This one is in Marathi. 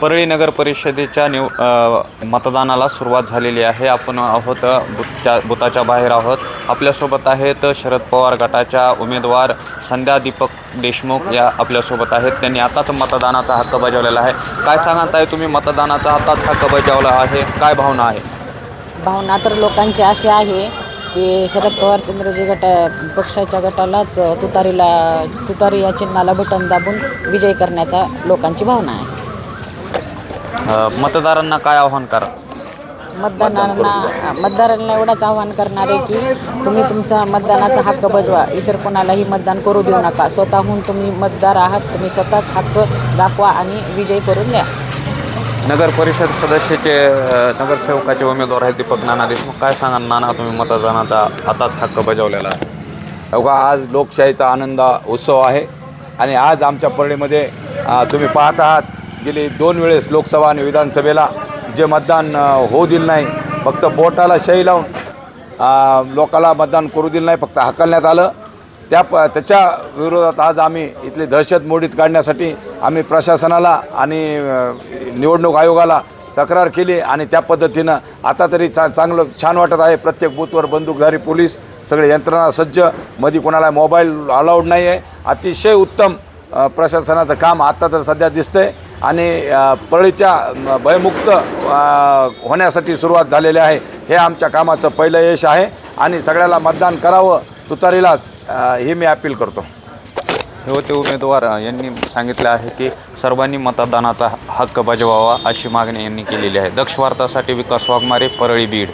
परळी नगर परिषदेच्या निव मतदानाला सुरुवात झालेली आहे. आपण आहोत बुथच्या बुथाच्या बाहेर आहोत. आपल्यासोबत आहेत शरद पवार गटाच्या उमेदवार संध्या दीपक देशमुख या आपल्यासोबत आहेत. त्यांनी आताच मतदानाचा हक्क बजावलेला आहे. काय सांगत आहे तुम्ही? मतदानाचा आताच हक्क बजावला आहे. काय भावना आहे? भावना तर लोकांची अशी आहे की शरद पवार चंद्रजी गटा पक्षाच्या गटालाच तुतारीला तुतारी या चिन्हाला बटन दाबून विजय करण्याचा लोकांची भावना आहे. अ, मतदारांना काय आव्हान करा? मतदारांना मतदारांना एवढंच आवाहन करणार आहे की तुम्ही तुमचा मतदानाचा हक्क बजवा. इतर कोणालाही मतदान करू देऊ नका. स्वतःहून तुम्ही मतदार आहात तुम्ही स्वतःच हक्क दाखवा आणि विजय करून द्या. नगर परिषद सदस्याचे अ, नगरसेवकाचे उमेदवार आहेत दीपक नाना देशमुख. काय सांगा नाना तुम्ही मतदानाचा आताच हक्क बजावलेला आहे. बघा आज लोकशाहीचा आनंद उत्सव आहे आणि आज आमच्या परळीमध्ये अ, तुम्ही पाहत आहात गेली दोन वेळेस लोकसभा आणि विधानसभेला जे मतदान होऊ दिलं नाही फक्त बोटाला शही लावून लोकाला मतदान करू दिलं नाही फक्त हकलण्यात आलं. त्या प त्याच्या विरोधात आज आम्ही इथली दहशत मोडीत काढण्यासाठी आम्ही प्रशासनाला आणि निवडणूक आयोगाला तक्रार केली आणि त्या पद्धतीनं आता तरी चा चांगलं छान वाटत आहे. प्रत्येक बूथवर बंदूकधारी पोलीस सगळे यंत्रणा सज्ज. मध्ये कोणाला मोबाईल अलाउड नाही आहे अतिशय उत्तम प्रशासनाचं काम आता तर सध्या दिसतंय आणि परळीच्या भयमुक्त होण्यासाठी सुरुवात झालेली आहे. हे आमच्या कामाचं पहिलं यश आहे आणि सगळ्याला मतदान करावं तुतारीलाच हे मी अपील करतो. हे होते उमेदवार यांनी सांगितलं आहे की सर्वांनी मतदानाचा हक्क बजवावा अशी मागणी यांनी केलेली आहे. दक्ष वार्तासाठी विकास वाघमारे परळी बीड.